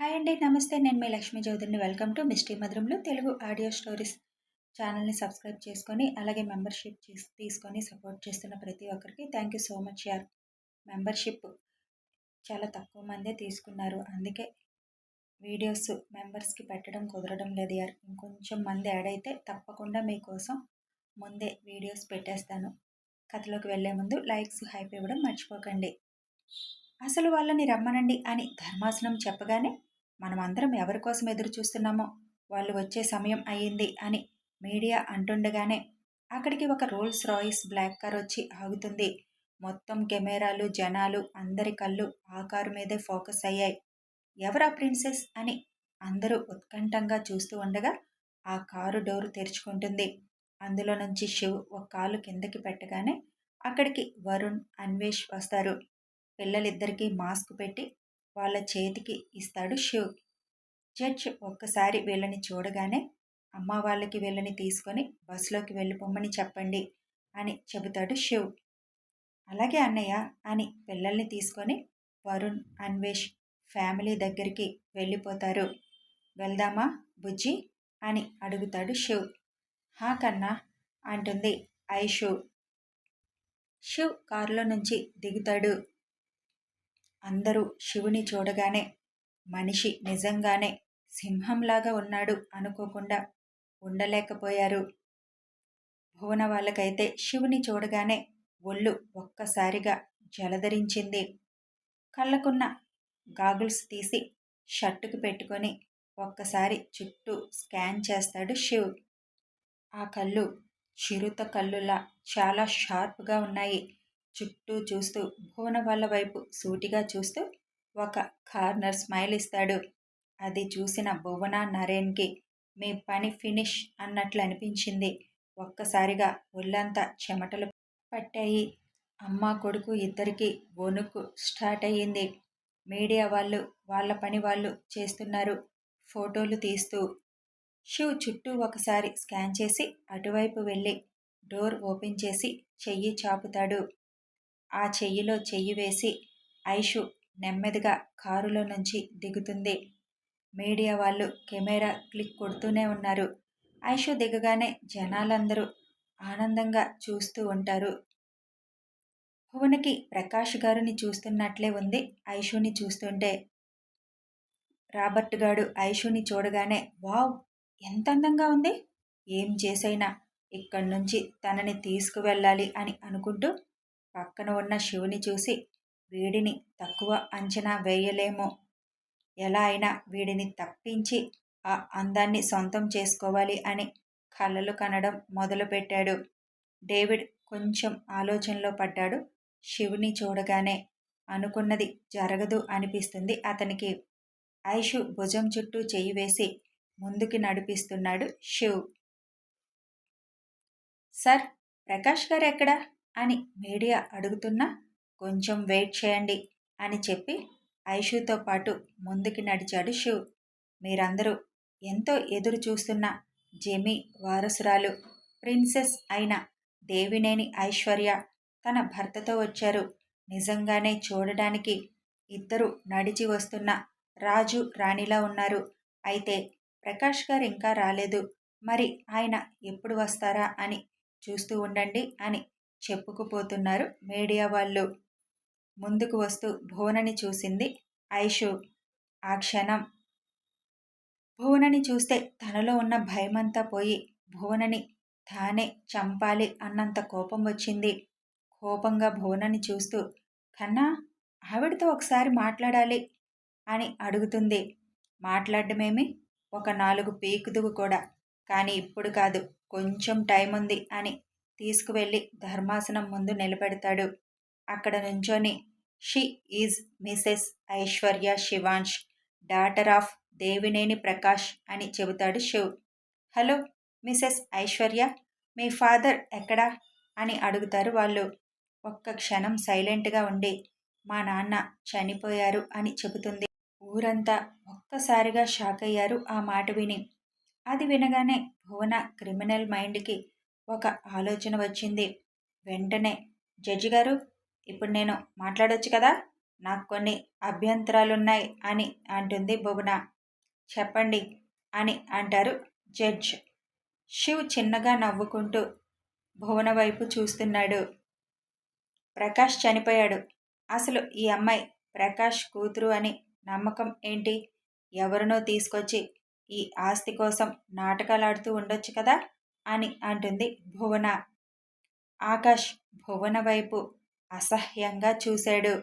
Hi అండి నమస్తే. నేను మీ లక్ష్మీ చౌదరిని. వెల్కమ్ టు మిస్టీ మధురంలో తెలుగు ఆడియో స్టోరీస్. ఛానల్ని సబ్స్క్రైబ్ చేసుకొని అలాగే మెంబర్షిప్ తీసుకొని సపోర్ట్ చేస్తున్న ప్రతి ఒక్కరికి థ్యాంక్ యూ సో మచ్ యార్. మెంబర్షిప్ చాలా తక్కువ మందే తీసుకున్నారు. అందుకే వీడియోస్ మెంబర్స్కి పెట్టడం కుదరడం లేదు యార్. ఇంకొంచెం మంది యాడ్ అయితే తప్పకుండా మీకోసం ముందే వీడియోస్ పెట్టేస్తాను. కథలోకి వెళ్ళే ముందు లైక్స్ హైప్ ఇవ్వడం మర్చిపోకండి. అసలు వాళ్ళని రమ్మనండి అని ధర్మాసనం చెప్పగానే మనమందరం ఎవరి కోసం ఎదురు చూస్తున్నామో? వాళ్ళు వచ్చే సమయం అయ్యింది అని మీడియా అంటుండగానే అక్కడికి ఒక రోల్స్ రాయిస్ బ్లాక్ కార్ వచ్చి ఆగుతుంది. మొత్తం కెమెరాలు జనాలు అందరి కళ్ళు ఆ కారు మీదే ఫోకస్ అయ్యాయి. ఎవరా ప్రిన్సెస్? అని అందరూ ఉత్కంఠంగా చూస్తూ ఉండగా ఆ కారు డోరు తెరుచుకుంటుంది. అందులో నుంచి శివ్ ఒక కాలు కిందకి పెట్టగానే అక్కడికి వరుణ్ అన్వేష్ వస్తారు. పిల్లలిద్దరికీ మాస్క్ పెట్టి వాళ్ళ చేతికి ఇస్తాడు శివ్ జడ్జ్ ఒక్కసారి వీళ్ళని చూడగానే అమ్మ వాళ్ళకి వీళ్ళని తీసుకొని బస్సులోకి వెళ్ళిపోమ్మని చెప్పండి అని చెబుతాడు శివ్ అలాగే అన్నయ్య అని పిల్లల్ని తీసుకొని వరుణ్ అన్వేష్ ఫ్యామిలీ దగ్గరికి వెళ్ళిపోతారు. వెళ్దామా బుజ్జి అని అడుగుతాడు శివ్ హా కన్నా అంటుంది ఐషు. శివ్ కారులో నుంచి దిగుతాడు. అందరూ శివుని చూడగానే మనిషి నిజంగానే సింహంలాగా ఉన్నాడు అనుకోకుండా ఉండలేకపోయారు. భువన వాళ్ళకైతే శివుని చూడగానే ఒళ్ళు ఒక్కసారిగా జలధరించింది. కళ్ళకున్న గాగుల్స్ తీసి షర్టుకు పెట్టుకొని ఒక్కసారి చుట్టూ స్కాన్ చేస్తాడు శివ్. ఆ కళ్ళు చిరుత కళ్ళులా చాలా షార్ప్గా ఉన్నాయి. చుట్టూ చూస్తూ భువన వాళ్ళ వైపు సూటిగా చూస్తూ ఒక కార్నర్ స్మైల్ ఇస్తాడు. అది చూసిన భువన నరేన్కి మీ పని ఫినిష్ అన్నట్లు అనిపించింది. ఒక్కసారిగా ఒళ్ళంతా చెమటలు పట్టాయి. అమ్మ కొడుకు ఇద్దరికి వణుకు స్టార్ట్ అయ్యింది. మీడియా వాళ్ళు వాళ్ళ పని వాళ్ళు చేస్తున్నారు. ఫోటోలు తీస్తూ షూ చుట్టూ ఒకసారి స్కాన్ చేసి అటువైపు వెళ్ళి డోర్ ఓపెన్ చేసి చెయ్యి చాపుతాడు. ఆ చెయ్యిలో చెయ్యి వేసి ఐషు నెమ్మదిగా కారులో నుంచి దిగుతుంది. మీడియా వాళ్ళు కెమెరా క్లిక్ కొడుతూనే ఉన్నారు. ఐషు దిగగానే జనాలందరూ ఆనందంగా చూస్తూ ఉంటారు. భువనకి ప్రకాష్ గారిని చూస్తున్నట్లే ఉంది ఐషుని చూస్తుంటే. రాబర్ట్ గారు ఐషుని చూడగానే వావ్ ఎంత అందంగా ఉంది! ఏం చేసైనా ఇక్కడి నుంచి తనని తీసుకువెళ్ళాలి అని అనుకుంటూ పక్కన ఉన్న శివుని చూసి వీడిని తక్కువ అంచనా వేయలేము. ఎలా అయినా వీడిని తప్పించి ఆ అందాన్ని సొంతం చేసుకోవాలి అని కళ్ళలు కనడం మొదలుపెట్టాడు. డేవిడ్ కొంచెం ఆలోచనలో పడ్డాడు. శివుని చూడగానే అనుకున్నది జరగదు అనిపిస్తుంది అతనికి. ఐషు భుజం చుట్టూ చేయి వేసి ముందుకి నడిపిస్తున్నాడు శివ్. సార్ ప్రకాష్ గారు ఎక్కడా? అని మీడియా అడుగుతున్నా కొంచెం వెయిట్ చేయండి అని చెప్పి ఐషుతో పాటు ముందుకి నడిచాడు శివ్. మీరందరూ ఎంతో ఎదురు చూస్తున్న జెమీ వారసురాలు ప్రిన్సెస్ అయిన దేవినేని ఐశ్వర్య తన భర్తతో వచ్చారు. నిజంగానే చూడడానికి ఇద్దరు నడిచి వస్తున్న రాజు రాణిలా ఉన్నారు. అయితే ప్రకాష్ గారు ఇంకా రాలేదు. మరి ఆయన ఎప్పుడు వస్తారా అని చూస్తూ ఉండండి అని చెప్పుకుపోతున్నారు. మీడియా వాళ్ళు ముందుకు వస్తూ భువనని చూసింది ఐషు. ఆ క్షణం భువనని చూస్తే తనలో ఉన్న భయమంతా పోయి భువనని తానే చంపాలి అన్నంత కోపం వచ్చింది. కోపంగా భువనని చూస్తూ కన్నా ఆవిడతో ఒకసారి మాట్లాడాలి అని అడుగుతుంది. మాట్లాడమేమి ఒక నాలుగు పీకుదువు కూడా. కానీ ఇప్పుడు కాదు కొంచెం టైం ఉంది అని తీసుకువెళ్ళి ధర్మాసనం ముందు నిలబెడతాడు. అక్కడ నుంచొని she is Mrs Aishwarya Shivansh daughter of Devineni Prakash అని చెబుతాడు శివ్. హలో మిసెస్ ఐశ్వర్య మీ ఫాదర్ ఎక్కడా? అని అడుగుతారు వాళ్ళు. ఒక్క క్షణం సైలెంట్గా ఉండి మా నాన్న చనిపోయారు అని చెబుతుంది. ఊరంతా ఒక్కసారిగా షాక్ అయ్యారు ఆ మాట విని. అది వినగానే భువన క్రిమినల్ మైండ్కి ఒక ఆలోచన వచ్చింది. వెంటనే జడ్జి గారు ఇప్పుడు నేను మాట్లాడొచ్చు కదా? నాకు కొన్ని అభ్యంతరాలున్నాయి అని అంటుంది బొబున చెప్పండి అని అంటారు జడ్జ్. శివ్ చిన్నగా నవ్వుకుంటూ భువన వైపు చూస్తున్నాడు. ప్రకాష్ చనిపోయాడు. అసలు ఈ అమ్మాయి ప్రకాష్ కూతురు అని నమ్మకం ఏంటి? ఎవరినో తీసుకొచ్చి ఈ ఆస్తి కోసం నాటకాలాడుతూ ఉండొచ్చు కదా? అని అంటుంది భువన. ఆకాష్ భువన వైపు అసహ్యంగా చూశాడు.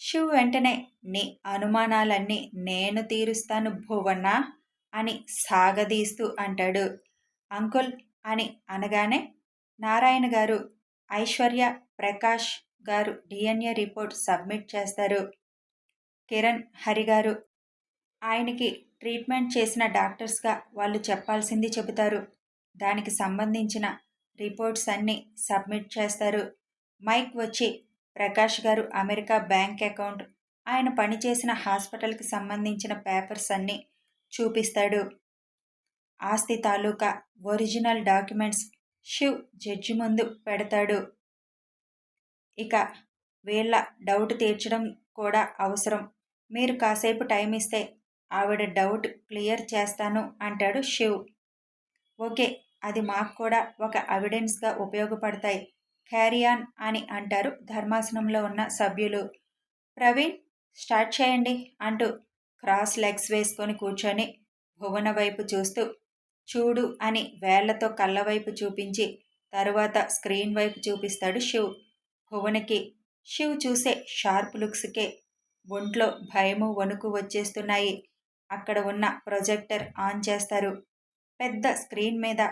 శివ్ వెంటనే నీ అనుమానాలన్నీ నేను తీరుస్తాను భువన అని సాగదీస్తూ అంటాడు. అంకుల్ అని అనగానే నారాయణ గారు ఐశ్వర్య ప్రకాష్ గారు డిఎన్ఏ రిపోర్ట్ సబ్మిట్ చేస్తారు. కిరణ్ హరి గారు ఆయనకి ట్రీట్మెంట్ చేసిన డాక్టర్స్గా వాళ్ళు చెప్పాల్సింది చెబుతారు. దానికి సంబంధించిన రిపోర్ట్స్ అన్నీ సబ్మిట్ చేస్తారు. మైక్ వచ్చి ప్రకాష్ గారు అమెరికా బ్యాంక్ అకౌంట్ ఆయన పనిచేసిన హాస్పిటల్కి సంబంధించిన పేపర్స్ అన్నీ చూపిస్తాడు. ఆస్తి తాలూకా ఒరిజినల్ డాక్యుమెంట్స్ శివ్ జడ్జి ముందు పెడతాడు. ఇక వీళ్ళ డౌట్ తీర్చడం కూడా అవసరం. మీరు కాసేపు టైం ఇస్తే ఆవిడ డౌట్ క్లియర్ చేస్తాను అంటాడు శివ్ ఓకే అది మాకు కూడా ఒక ఎవిడెన్స్గా ఉపయోగపడతాయి. క్యారియాన్ అని అంటారు ధర్మాసనంలో ఉన్న సభ్యులు. ప్రవీణ్ స్టార్ట్ చేయండి అంటూ క్రాస్ లెగ్స్ వేసుకొని కూర్చొని భువన వైపు చూస్తూ చూడు అని వేళ్ళతో కళ్ళ వైపు చూపించి తరువాత స్క్రీన్ వైపు చూపిస్తాడు శివ్. భువనకి శివ్ చూసే షార్ప్ లుక్స్కే ఒంట్లో భయము వణుకు వచ్చేస్తున్నాయి. అక్కడ ఉన్న ప్రొజెక్టర్ ఆన్ చేస్తారు. పెద్ద స్క్రీన్ మీద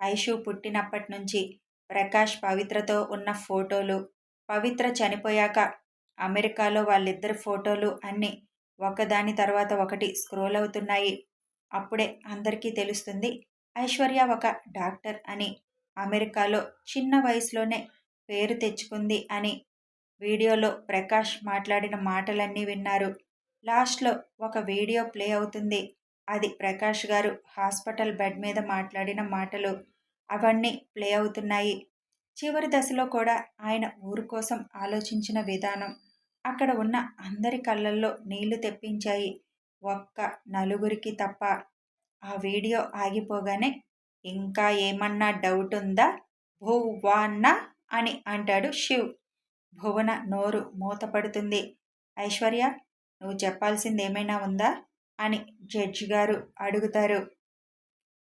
ఐషు పుట్టినప్పటి నుంచి ప్రకాష్ పవిత్రతో ఉన్న ఫోటోలు పవిత్ర చనిపోయాక అమెరికాలో వాళ్ళిద్దరి ఫోటోలు అన్నీ ఒకదాని తర్వాత ఒకటి స్క్రోల్ అవుతున్నాయి. అప్పుడే అందరికీ తెలుస్తుంది ఐశ్వర్య ఒక డాక్టర్ అని అమెరికాలో చిన్న వయసులోనే పేరు తెచ్చుకుంది అని వీడియోలో ప్రకాష్ మాట్లాడిన మాటలన్నీ విన్నారు. లాస్ట్లో ఒక వీడియో ప్లే అవుతుంది. అది ప్రకాష్ గారు హాస్పిటల్ బెడ్ మీద మాట్లాడిన మాటలు అవన్నీ ప్లే అవుతున్నాయి. చివరి దశలో కూడా ఆయన ఊరు కోసం ఆలోచించిన విధానం అక్కడ ఉన్న అందరి కళ్ళల్లో నీళ్ళు తెప్పించాయి. ఒక్క నలుగురికి తప్ప ఆ వీడియో ఆగిపోగానే ఇంకా ఏమన్నా డౌట్ ఉందా? భువాన్న అని అంటాడు శివ్. భువన నోరు మూతపడుతుంది. ఐశ్వర్య నువ్వు చెప్పాల్సింది ఏమైనా ఉందా? అని జడ్జి గారు అడుగుతారు.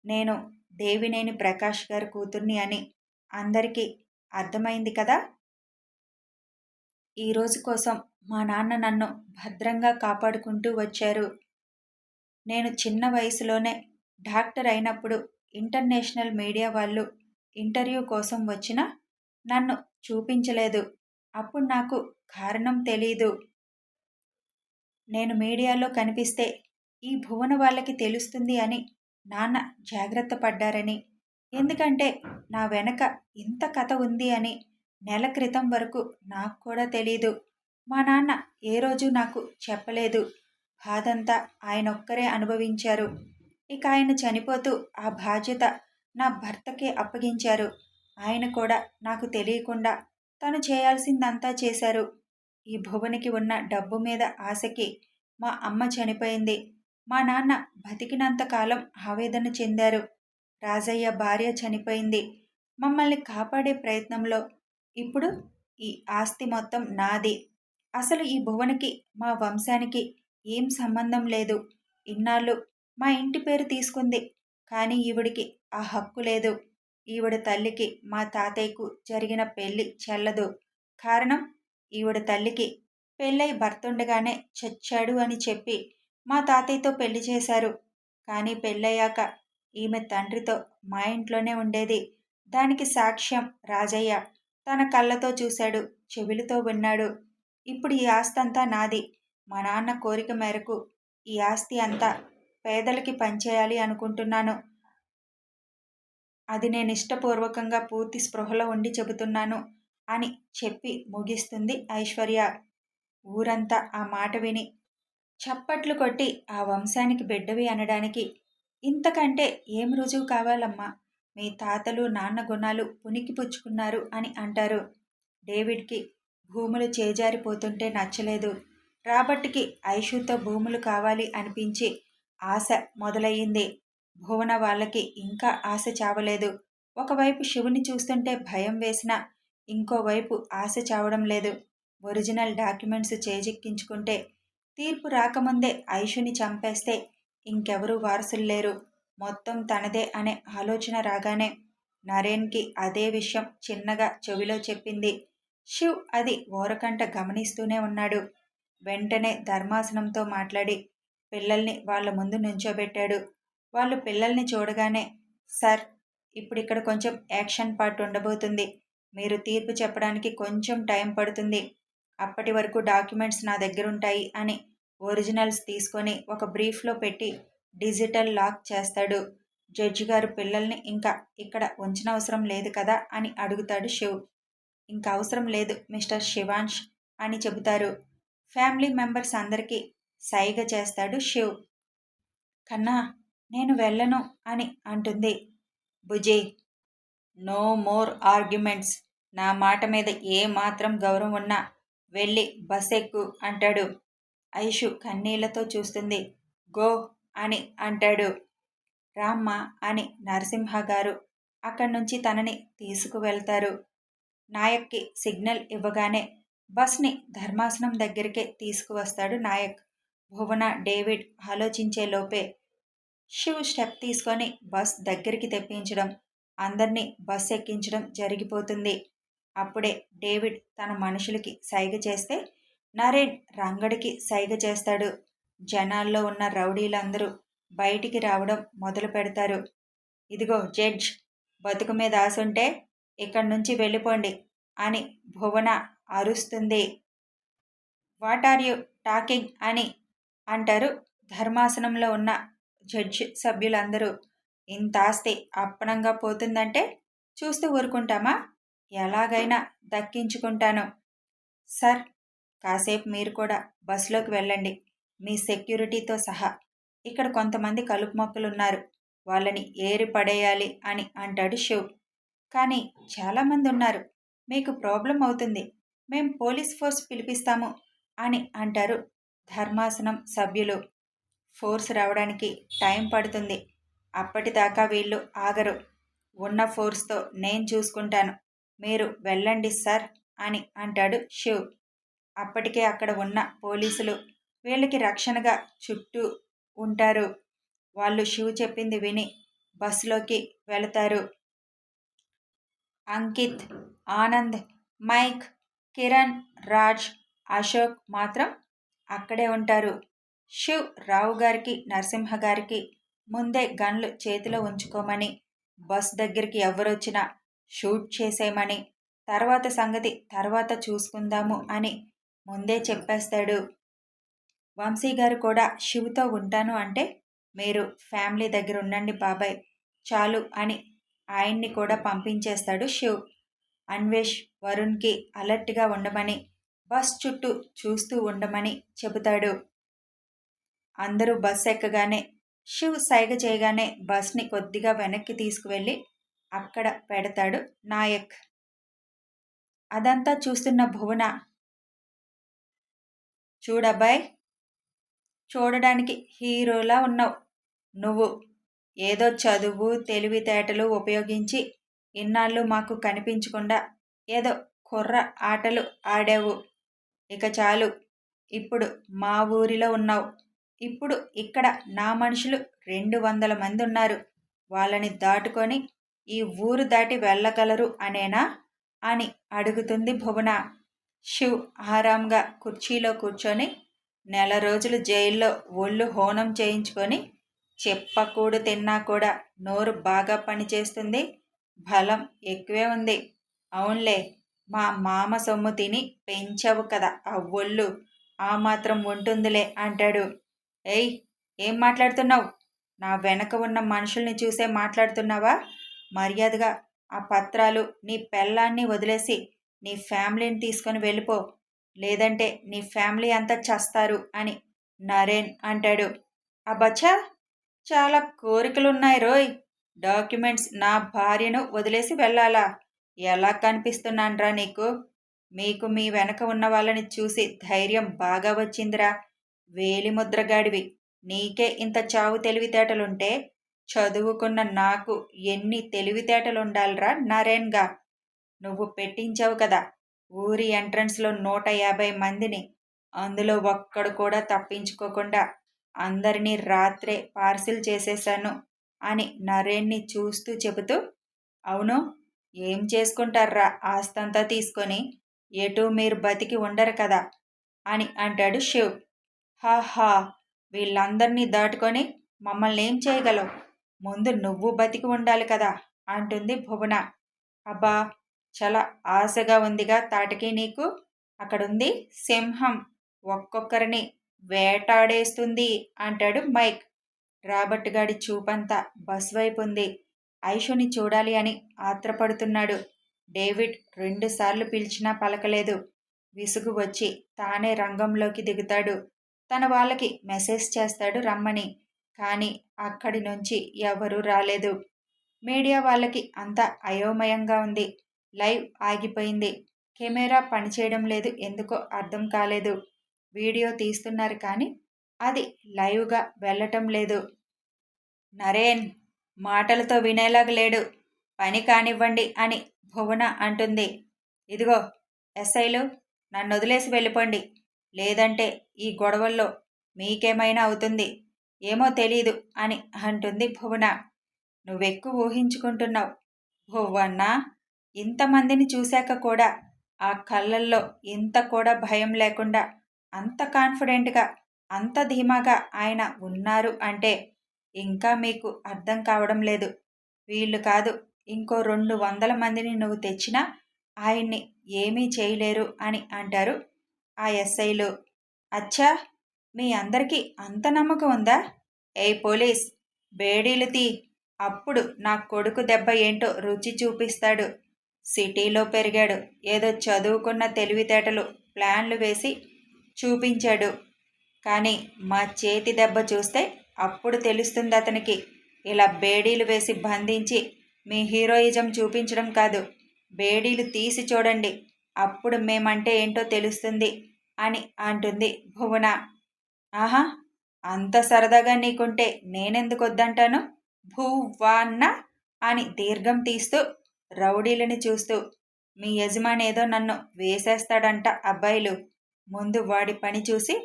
నేను దేవినేని ప్రకాష్ గారి కూతుర్ని అని అందరికీ అర్థమైంది కదా? ఈరోజు కోసం మా నాన్న నన్ను భద్రంగా కాపాడుకుంటూ వచ్చారు. నేను చిన్న వయసులోనే డాక్టర్ అయినప్పుడు ఇంటర్నేషనల్ మీడియా వాళ్ళు ఇంటర్వ్యూ కోసం వచ్చిన నన్ను చూపించలేదు. అప్పుడు నాకు కారణం తెలీదు. నేను మీడియాలో కనిపిస్తే ఈ భువన వాళ్ళకి తెలుస్తుంది అని నాన్న జాగ్రత్త పడ్డారని. ఎందుకంటే నా వెనక ఇంత కథ ఉంది అని నెల క్రితం వరకు నాకు కూడా తెలీదు. మా నాన్న ఏ రోజు నాకు చెప్పలేదు. బాధంతా ఆయన ఒక్కరే అనుభవించారు. ఇక ఆయన చనిపోతూ ఆ బాధ్యత నా భర్తకే అప్పగించారు. ఆయన కూడా నాకు తెలియకుండా తను చేయాల్సిందంతా చేశారు. ఈ భువనికి ఉన్న డబ్బు మీద ఆశకి మా అమ్మ చనిపోయింది. మా నాన్న బతికినంత కాలం ఆవేదన చెందారు. రాజయ్య భార్య చనిపోయింది. మమ్మల్ని కాపాడే ప్రయత్నంలో ఇప్పుడు ఈ ఆస్తి మొత్తం నాది. అసలు ఈ భువనికి మా వంశానికి ఏం సంబంధం లేదు. ఇన్నాళ్ళు మా ఇంటి పేరు తీసుకుంది. కానీ ఈవిడికి ఆ హక్కు లేదు. ఈవిడ తల్లికి మా తాతయ్యకు జరిగిన పెళ్ళి చెల్లదు. కారణం ఈవిడ తల్లికి పెళ్ళై భర్తుండగానే చచ్చాడు అని చెప్పి మా తాతయ్యతో పెళ్ళి చేశారు. కానీ పెళ్ళయ్యాక ఈమె తండ్రితో మా ఇంట్లోనే ఉండేది. దానికి సాక్ష్యం రాజయ్య. తన కళ్ళతో చూశాడు చెవిలితో విన్నాడు. ఇప్పుడు ఈ ఆస్తి అంతా నాది. మా నాన్న కోరిక మేరకు ఈ ఆస్తి అంతా పేదలకి పనిచేయాలి అనుకుంటున్నాను. అది నేను ఇష్టపూర్వకంగా పూర్తి స్పృహలో ఉండి చెబుతున్నాను అని చెప్పి ముగిస్తుంది ఐశ్వర్య. ఊరంతా ఆ మాట విని చప్పట్లు కొట్టి ఆ వంశానికి బిడ్డవి అనడానికి ఇంతకంటే ఏం రుజువు కావాలమ్మా? మీ తాతలు నాన్న గుణాలు పునికి పుచ్చుకున్నారు అని అంటారు. డేవిడ్కి భూములు చేజారిపోతుంటే నచ్చలేదు. రాబర్ట్కి ఐషుతో భూములు కావాలి అనిపించి ఆశ మొదలయ్యింది. భువన వాళ్ళకి ఇంకా ఆశ చావలేదు. ఒకవైపు శివుని చూస్తుంటే భయం వేసినా ఇంకోవైపు ఆశ చావడం లేదు. ఒరిజినల్ డాక్యుమెంట్స్ చేజిక్కించుకుంటే తీర్పు రాకముందే ఐషుని చంపేస్తే ఇంకెవరూ వారసులు లేరు. మొత్తం తనదే అనే ఆలోచన రాగానే నరేన్కి అదే విషయం చిన్నగా చెవిలో చెప్పింది. శివ్ అది ఓరకంట గమనిస్తూనే ఉన్నాడు. వెంటనే ధర్మాసనంతో మాట్లాడి పిల్లల్ని వాళ్ళ ముందు నుంచోబెట్టాడు. వాళ్ళు పిల్లల్ని చూడగానే సార్ ఇప్పుడు ఇక్కడ కొంచెం యాక్షన్ పార్ట్ ఉండబోతుంది. మీరు తీర్పు చెప్పడానికి కొంచెం టైం పడుతుంది. అప్పటి వరకు డాక్యుమెంట్స్ నా దగ్గర ఉంటాయి అని ఒరిజినల్స్ తీసుకొని ఒక బ్రీఫ్లో పెట్టి డిజిటల్ లాక్ చేస్తాడు. జడ్జి గారు పిల్లల్ని ఇంకా ఇక్కడ ఉంచనవసరం లేదు కదా అని అడుగుతాడు శివ్. ఇంకా అవసరం లేదు మిస్టర్ శివాంష్ అని చెబుతారు. ఫ్యామిలీ మెంబర్స్ అందరికీ సైగ చేస్తాడు శివ్. కన్నా నేను వెళ్ళను అని అంటుంది భుజి. No more arguments. నా మాట మీద ఏ మాత్రం గౌరవం ఉన్నా వెళ్ళి బస్ ఎక్కు అంటాడు. ఐషు కన్నీళ్ళతో చూస్తుంది. గో అని అంటాడు. రామ్మ అని నరసింహ గారు అక్కడి నుంచి తనని తీసుకువెళ్తారు. నాయక్కి సిగ్నల్ ఇవ్వగానే బస్ని ధర్మాసనం దగ్గరికే తీసుకువస్తాడు నాయక్. భువన డేవిడ్ ఆలోచించే లోపే శివ్ స్టెప్ తీసుకొని బస్ దగ్గరికి తెప్పించడం అందరినీ బస్ ఎక్కించడం జరిగిపోతుంది. అప్పుడే డేవిడ్ తన మనుషులకి సైగ చేస్తే నరేన్ రంగడికి సైగ చేస్తాడు. జనాల్లో ఉన్న రౌడీలందరూ బయటికి రావడం మొదలు పెడతారు. ఇదిగో జడ్జ్ బతుకు మీద ఆసుంటే ఇక్కడి నుంచి వెళ్ళిపోండి అని భువన అరుస్తుంది. వాట్ ఆర్ యు టాకింగ్ అని అంటారు ధర్మాసనంలో ఉన్న జడ్జి సభ్యులందరూ. ఇంత ఆస్తి అప్పనంగా పోతుందంటే చూస్తూ ఊరుకుంటామా? ఎలాగైనా దక్కించుకుంటాను. సార్ కాసేపు మీరు కూడా బస్సులోకి వెళ్ళండి. మీ సెక్యూరిటీతో సహా. ఇక్కడ కొంతమంది కలుపు మొక్కలు ఉన్నారు వాళ్ళని ఏరి పడేయాలి అని అంటాడు శివ్. కానీ చాలామంది ఉన్నారు. మీకు ప్రాబ్లం అవుతుంది. మేం పోలీస్ ఫోర్స్ పిలిపిస్తాము అని అంటారు ధర్మాసనం సభ్యులు. ఫోర్స్ రావడానికి టైం పడుతుంది. అప్పటిదాకా వీళ్ళు ఆగరు. ఉన్న ఫోర్స్తో నేను చూసుకుంటాను. మీరు వెళ్ళండి సార్ అని అంటాడు శివ్. అప్పటికే అక్కడ ఉన్న పోలీసులు వీళ్ళకి రక్షణగా చుట్టూ ఉంటారు. వాళ్ళు శివు చెప్పింది విని బస్సులోకి వెళతారు. అంకిత్ ఆనంద్ మైక్ కిరణ్ రాజ్ అశోక్ మాత్రం అక్కడే ఉంటారు. శివ్ రావు గారికి నరసింహ గారికి ముందే గన్లు చేతిలో ఉంచుకోమని బస్ దగ్గరికి ఎవరొచ్చినా షూట్ చేసేయమని తర్వాత సంగతి తర్వాత చూసుకుందాము అని ముందే చెప్పేస్తాడు. వంశీ గారు కూడా శివుతో ఉంటాను అంటే మీరు ఫ్యామిలీ దగ్గర ఉండండి బాబాయ్ చాలు అని ఆయన్ని కూడా పంపించేస్తాడు శివ్. అన్వేష్ వరుణ్కి అలర్ట్గా ఉండమని బస్ చుట్టూ చూస్తూ ఉండమని చెబుతాడు. అందరూ బస్ ఎక్కగానే శివ్ సైగ చేయగానే బస్ని కొద్దిగా వెనక్కి తీసుకువెళ్ళి అక్కడ పెడతాడు నాయక్. అదంతా చూస్తున్న భువన చూడబ్బాయ్ చూడడానికి హీరోలా ఉన్నావు. నువ్వు ఏదో చదువు తెలివితేటలు ఉపయోగించి ఇన్నాళ్ళు మాకు కనిపించకుండా ఏదో కుర్ర ఆటలు ఆడావు. ఇక చాలు. ఇప్పుడు మా ఊరిలో ఉన్నావు. ఇప్పుడు ఇక్కడ నా మనుషులు రెండు వందల మంది ఉన్నారు. వాళ్ళని దాటుకొని ఈ ఊరు దాటి వెళ్ళగలరు అనేనా? అని అడుగుతుంది భువన. శివ్ ఆరాంగా కుర్చీలో కూర్చొని నెల రోజులు జైల్లో ఒళ్ళు హోనం చేయించుకొని చెప్పకూడు తిన్నా కూడా నోరు బాగా పనిచేస్తుంది. బలం ఎక్కువే ఉంది. అవునులే మా మామ సొమ్ము తిని పెంచవు కదా ఆ ఒళ్ళు ఆ మాత్రం ఉంటుందిలే అంటాడు. ఏయ్ ఏం మాట్లాడుతున్నావు? నా వెనక ఉన్న మనుషుల్ని చూసే మాట్లాడుతున్నావా? మర్యాదగా ఆ పత్రాలు నీ పెళ్ళాన్ని వదిలేసి నీ ఫ్యామిలీని తీసుకొని వెళ్ళిపో. లేదంటే నీ ఫ్యామిలీ అంతా చస్తారు అని నరేన్ అంటాడు. అబ్బచ్చా! చాలా కోరికలున్నాయి రోయ్. డాక్యుమెంట్స్ నా భార్యను వదిలేసి వెళ్ళాలా? ఎలా కనిపిస్తున్నానరా నీకు? మీకు మీ వెనక ఉన్న వాళ్ళని చూసి ధైర్యం బాగా వచ్చిందిరా. వేలిముద్రగాడివి. నీకే ఇంత చావు తెలివితేటలుంటే చదువుకున్న నాకు ఎన్ని తెలివితేటలుండాలిరా నరేన్గా? నువ్వు పెట్టించావు కదా. ఊరి ఎంట్రన్స్లో నూట యాభై మందిని. అందులో ఒక్కడు కూడా తప్పించుకోకుండా అందరినీ రాత్రే పార్సిల్ చేసేశాను అని నరేన్ని చూస్తూ చెబుతూ అవును ఏం చేసుకుంటారా ఆస్తంతా తీసుకొని? ఎటు మీరు బతికి ఉండరు కదా అని అంటాడు శివ్. హా వీళ్ళందరినీ దాటుకొని మమ్మల్ని ఏం చేయగలవు? ముందు నువ్వు బతికి ఉండాలి కదా అంటుంది భువన. అబ్బా చాలా ఆశగా ఉందిగా తాటికి నీకు. అక్కడుంది సింహం. ఒక్కొక్కరిని వేటాడేస్తుంది అంటాడు మైక్. రాబర్ట్ గాడి చూపంతా బస్ వైపు ఉంది ఐషుని చూడాలి అని ఆత్రపడుతున్నాడు. డేవిడ్ రెండుసార్లు పిలిచినా పలకలేదు. విసుగు వచ్చి తానే రంగంలోకి దిగుతాడు. తన వాళ్ళకి మెసేజ్ చేస్తాడు రమ్మని. కానీ అక్కడి నుంచి ఎవరూ రాలేదు. మీడియా వాళ్ళకి అంత అయోమయంగా ఉంది. లైవ్ ఆగిపోయింది. కెమెరా పనిచేయడం లేదు. ఎందుకో అర్థం కాలేదు. వీడియో తీస్తున్నారు కానీ అది లైవ్గా వెళ్ళటం లేదు. నరేన్ మాటలతో వినేలాగా లేడు. పని కానివ్వండి అని భువన అంటుంది. ఇదిగో ఎస్ఐలు నన్ను వదిలేసి వెళ్ళిపోండి. లేదంటే ఈ గొడవల్లో మీకేమైనా అవుతుంది. ఏమో తెలీదు అని అంటుంది భువన. నువ్వెక్కువ ఊహించుకుంటున్నావు. భువన్నా? ఇంతమందిని చూశాక కూడా ఆ కళ్ళల్లో ఇంత కూడా భయం లేకుండా అంత కాన్ఫిడెంట్గా అంత ధీమాగా ఆయన ఉన్నారు అంటే ఇంకా మీకు అర్థం కావడం లేదు. వీళ్ళు కాదు ఇంకో రెండు వందల మందిని నువ్వు తెచ్చినా ఆయన్ని ఏమీ చేయలేరు అని అంటారు ఆ ఎస్ఐలు. అచ్చా! మీ అందరికీ అంత నమ్మకం ఉందా? ఏ పోలీస్ బేడీలు తీ. అప్పుడు నా కొడుకు దెబ్బ ఏంటో రుచి చూపిస్తాడు. సిటీలో పెరిగాడు. ఏదో చదువుకున్న తెలివితేటలు ప్లాన్లు వేసి చూపించాడు. కానీ మా చేతి దెబ్బ చూస్తే అప్పుడు తెలుస్తుంది అతనికి. ఇలా బేడీలు వేసి బంధించి మీ హీరోయిజం చూపించడం కాదు. బేడీలు తీసి చూడండి. అప్పుడు మేమంటే ఏంటో తెలుస్తుంది అని అంటుంది భువన. ఆహా అంత సరదాగా నీకుంటే నేనెందుకు వద్దంటాను భువాన్న అని దీర్ఘం తీస్తూ రౌడీలని చూస్తూ మీ యజమాని ఏదో నన్ను వేసేస్తాడంట అబ్బాయిలు. ముందు వాడి పని చూసి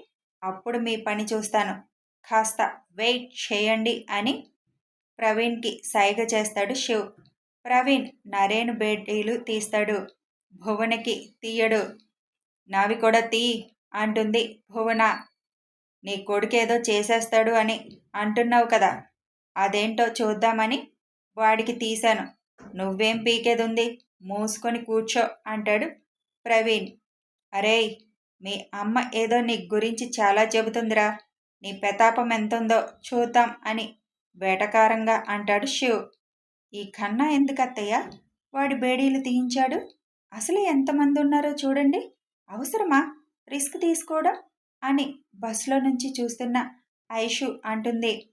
అప్పుడు మీ పని చూస్తాను. కాస్త వెయిట్ చేయండి అని ప్రవీణ్కి సైగ చేస్తాడు శివ్. ప్రవీణ్ నరేన్ బేటీలు తీస్తాడు. భువనకి తీయడు. నావి కూడా తీ అంటుంది భువన. నీ కొడుకేదో చేసేస్తాడు అని అంటున్నావు కదా అదేంటో చూద్దామని వాడికి తీశాను. నువ్వేం పీకేదుంది? మూసుకొని కూర్చో అంటాడు ప్రవీణ్. అరేయ్ మీ అమ్మ ఏదో నీ గురించి చాలా చెబుతుందిరా. నీ ప్రతాపం ఎంతుందో చూద్దాం అని వేటకారంగా అంటాడు శివ్. ఈ కన్నా ఎందుకత్తయ్య? వాడి బేడీలు తీయించాడు. అసలు ఎంతమంది ఉన్నారో చూడండి. అవసరమా? రిస్క్ తీసుకోవడం? అని బస్సులో నుంచి చూస్తున్న ఐషు అంటుంది.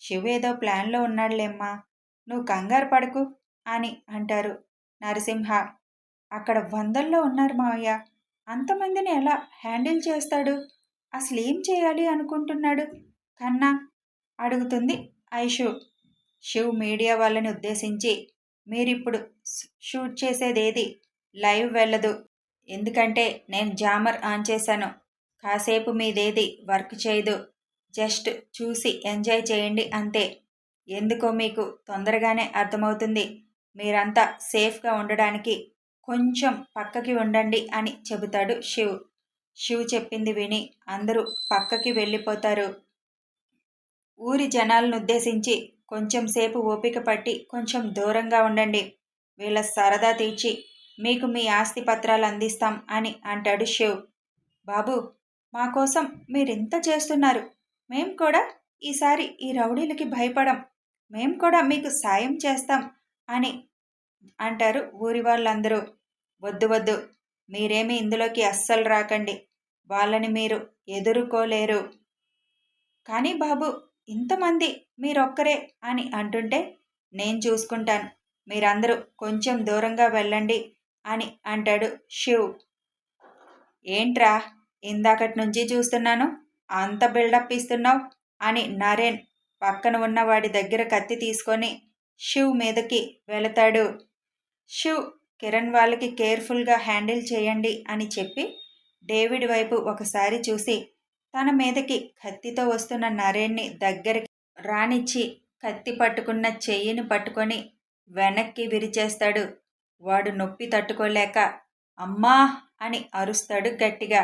శివ్ ఏదో ప్లాన్లో ఉన్నాడులేమ్మా. నువ్వు కంగారు పడకు. అని అంటారు నరసింహ. అక్కడ వందల్లో ఉన్నారు మావయ్య. అంతమందిని ఎలా హ్యాండిల్ చేస్తాడు? అసలు ఏం చేయాలి అనుకుంటున్నాడు? కన్నా అడుగుతుంది ఐషు. శివ్ మీడియా వాళ్ళని ఉద్దేశించి మీరిప్పుడు షూట్ చేసేదేది? లైవ్ వెళ్ళదు. ఎందుకంటే నేను జామర్ ఆన్ చేశాను. కాసేపు మీదేది వర్క్ చేయదు. జస్ట్ చూసి ఎంజాయ్ చేయండి అంతే. ఎందుకో మీకు తొందరగానే అర్థమవుతుంది. మీరంతా సేఫ్గా ఉండడానికి కొంచెం పక్కకి ఉండండి అని చెబుతాడు శివ్. శివ్ చెప్పింది విని అందరూ పక్కకి వెళ్ళిపోతారు. ఊరి జనాలను ఉద్దేశించి కొంచెం సేపు ఓపిక పట్టి కొంచెం దూరంగా ఉండండి. వీళ్ళ సరదా తీర్చి మీకు మీ ఆస్తి పత్రాలు అందిస్తాం అని అంటాడు శివ్. బాబు మా కోసం మీరింత చేస్తున్నారు? మేం కూడా ఈసారి ఈ రౌడీలకి భయపడం. మేం కూడా మీకు సాయం చేస్తాం. అని అంటారు ఊరి వాళ్ళందరూ. వద్దు వద్దు. మీరేమీ ఇందులోకి అస్సలు రాకండి. వాళ్ళని మీరు ఎదుర్కోలేరు. కానీ బాబు ఇంతమంది మీరొక్కరే అని అంటుంటే నేను చూసుకుంటాను. మీరందరూ కొంచెం దూరంగా వెళ్ళండి అని అంటాడు శివ్. ఏంట్రా ఇందాకటి నుంచి చూస్తున్నాను? అంత బిల్డప్ ఇస్తున్నావు అని నరేన్ పక్కన ఉన్న వాడి దగ్గర కత్తి తీసుకొని శివ్ మీదకి వెళతాడు. శివ్ కిరణ్ వాళ్ళకి కేర్ఫుల్గా హ్యాండిల్ చేయండి అని చెప్పి డేవిడ్ వైపు ఒకసారి చూసి తన మీదకి కత్తితో వస్తున్న నరేణ్ణి దగ్గరికి రానిచ్చి కత్తి పట్టుకున్న చెయ్యిని పట్టుకొని వెనక్కి విరిచేస్తాడు. వాడు నొప్పి తట్టుకోలేక అమ్మా అని అరుస్తాడు గట్టిగా.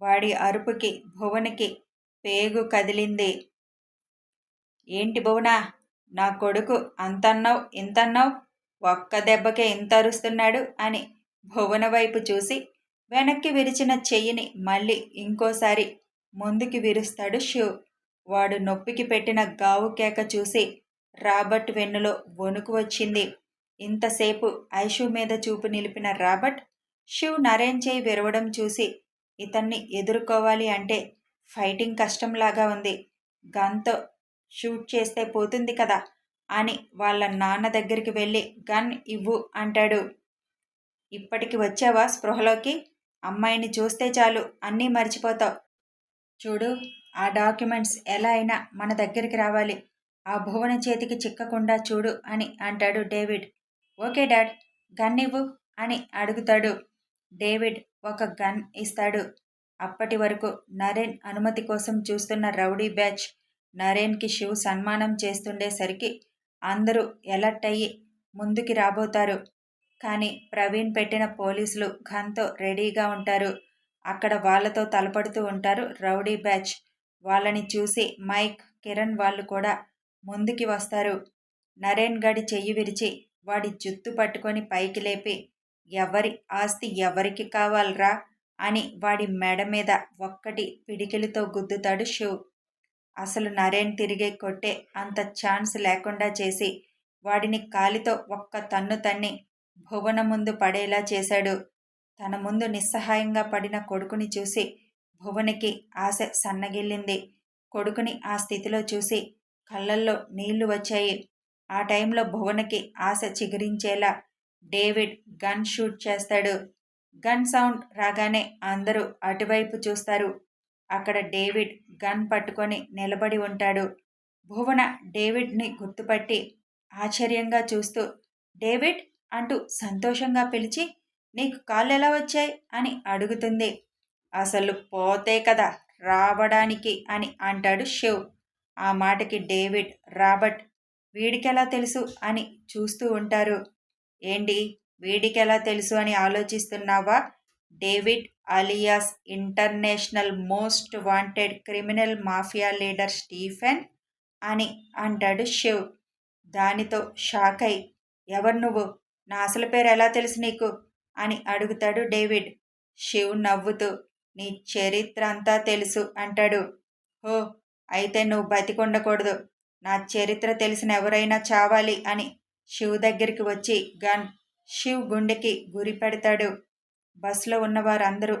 వాడి అరుపుకి భువనికి పేగు కదిలింది. ఏంటి భువనా? నా కొడుకు అంతన్నావు ఇంతన్నావు ఒక్క దెబ్బకే ఇంత అరుస్తున్నాడు అని భువన వైపు చూసి వెనక్కి విరిచిన చెయ్యిని మళ్ళీ ఇంకోసారి ముందుకి విరుస్తాడు షూ వాడు నొప్పికి పెట్టిన గావు కేక చూసి రాబర్ట్ వెన్నులో వణుకు వచ్చింది. ఇంతసేపు ఐషు మీద చూపు నిలిపిన రాబర్ట్ షివ్ నరేన్ చేయి విరవడం చూసి ఇతన్ని ఎదుర్కోవాలి అంటే ఫైటింగ్ కష్టంలాగా ఉంది. గన్తో షూట్ చేస్తే పోతుంది కదా అని వాళ్ళ నాన్న దగ్గరికి వెళ్ళి గన్ ఇవ్వు అంటాడు. ఇప్పటికి వచ్చావా స్పృహలోకి? అమ్మాయిని చూస్తే చాలు అన్నీ మర్చిపోతావు. చూడు ఆ డాక్యుమెంట్స్ ఎలా అయినా మన దగ్గరికి రావాలి. ఆ భువన చేతికి చిక్కకుండా చూడు అని అంటాడు డేవిడ్. ఓకే డాడ్ గన్ ఇవ్వు అని అడుగుతాడు. డేవిడ్ ఒక గన్ ఇస్తాడు. అప్పటి వరకు నరేన్ అనుమతి కోసం చూస్తున్న రౌడీ బ్యాచ్ నరేన్కి శివ్ సన్మానం చేస్తుండేసరికి అందరూ ఎలర్ట్ అయ్యి ముందుకి రాబోతారు. కానీ ప్రవీణ్ పెట్టిన పోలీసులు ఘన్తో రెడీగా ఉంటారు. అక్కడ వాళ్ళతో తలపడుతూ ఉంటారు రౌడీ బ్యాచ్. వాళ్ళని చూసి మైక్ కిరణ్ వాళ్ళు కూడా ముందుకి వస్తారు. నరేన్ గడి చెయ్యి విరిచి వాడి జుత్తు పట్టుకొని పైకి లేపి ఎవరి ఆస్తి ఎవరికి కావాలరా? అని వాడి మెడ మీద ఒక్కటి పిడికిలితో గుద్దుతాడు శివ్. అసలు నరేన్ తిరిగే కొట్టే అంత ఛాన్స్ లేకుండా చేసి వాడిని కాలితో ఒక్క తన్ను తన్ని భువన ముందు పడేలా చేశాడు. తన ముందు నిస్సహాయంగా పడిన కొడుకుని చూసి భువనికి ఆశ సన్నగిల్లింది. కొడుకుని ఆ స్థితిలో చూసి కళ్ళల్లో నీళ్ళు వచ్చాయి. ఆ టైంలో భువనకి ఆశ చిగురించేలా డేవిడ్ గన్ షూట్ చేస్తాడు. గన్ సౌండ్ రాగానే అందరూ అటువైపు చూస్తారు. అక్కడ డేవిడ్ గన్ పట్టుకొని నిలబడి ఉంటాడు. భువన డేవిడ్ని గుర్తుపట్టి ఆశ్చర్యంగా చూస్తూ డేవిడ్ అంటూ సంతోషంగా పిలిచి నీకు కాళ్ళు ఎలా వచ్చాయి? అని అడుగుతుంది. అసలు పోతే కదా రావడానికి అని అంటాడు షివ్ ఆ మాటకి డేవిడ్ రాబర్ట్ వీడికెలా తెలుసు అని చూస్తూ ఉంటారు. ఏంటి? వీడికెలా తెలుసు అని ఆలోచిస్తున్నావా? David alias international most wanted criminal mafia leader Stephen అని అంటాడు శివ్. దానితో షాక్ అయి ఎవరు నువ్వు? నా అసలు పేరు ఎలా తెలుసు నీకు? అని అడుగుతాడు డేవిడ్. శివ్ నవ్వుతూ నీ చరిత్ర అంతా తెలుసు అంటాడు. ఓ అయితే నువ్వు బతికొండకూడదు. నా చరిత్ర తెలిసిన ఎవరైనా చావాలి అని శివ్ దగ్గరికి వచ్చి గన్ శివ్ గుండెకి గురి పెడతాడు. బస్సులో ఉన్న వారందరూ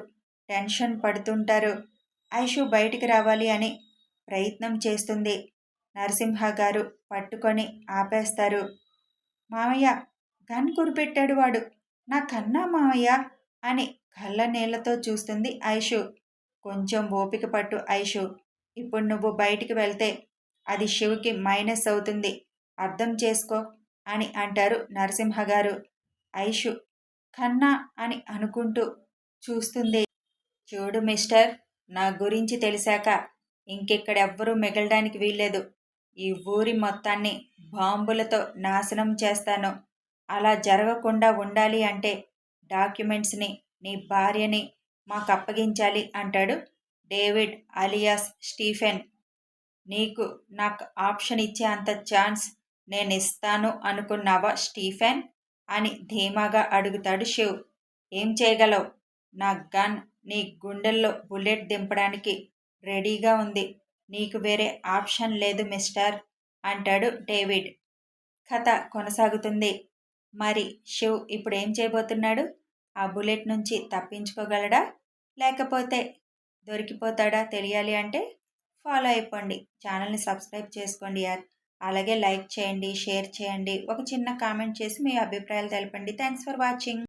టెన్షన్ పడుతుంటారు. ఐషు బయటికి రావాలి అని ప్రయత్నం చేస్తుంది. నరసింహ గారు పట్టుకొని ఆపేస్తారు. మామయ్య గన్ కురిపెట్టాడు వాడు. నా కన్నా మామయ్య అని కళ్ళ నీళ్ళతో చూస్తుంది ఐషు. కొంచెం ఓపిక పట్టు ఐషు. ఇప్పుడు నువ్వు బయటికి వెళ్తే అది శివుకి మైనస్ అవుతుంది. అర్థం చేసుకో అని అంటారు నరసింహ గారు. ఐషు కన్నా అని అనుకుంటూ చూస్తుంది. చూడు మిస్టర్ నా గురించి తెలిసాక ఇంకెక్కడెవ్వరూ మిగలడానికి వీల్లేదు. ఈ ఊరి మొత్తాన్ని బాంబులతో నాశనం చేస్తాను. అలా జరగకుండా ఉండాలి అంటే డాక్యుమెంట్స్ని నీ భార్యని మాకు అప్పగించాలి అంటాడు డేవిడ్ అలియాస్ స్టీఫెన్. నీకు నాకు ఆప్షన్ ఇచ్చే అంత ఛాన్స్ నేను ఇస్తాను అనుకున్నావా స్టీఫెన్? అని ధీమాగా అడుగుతాడు శివ్. ఏం చేయగలవు? నా గన్ నీ గుండెల్లో బుల్లెట్ దింపడానికి రెడీగా ఉంది. నీకు వేరే ఆప్షన్ లేదు మిస్టర్ అంటాడు డేవిడ్. కథ కొనసాగుతుంది. మరి శివ్ ఇప్పుడు ఏం చేయబోతున్నాడు? ఆ బుల్లెట్ నుంచి తప్పించుకోగలడా? లేకపోతే దొరికిపోతాడా తెలియాలి అంటే ఫాలో అయిపోండి. ఛానల్ని సబ్స్క్రైబ్ చేసుకోండి యార్. అలాగే లైక్ చేయండి షేర్ చేయండి. ఒక చిన్న కామెంట్ చేసి మీ అభిప్రాయాలు తెలపండి. Thanks for watching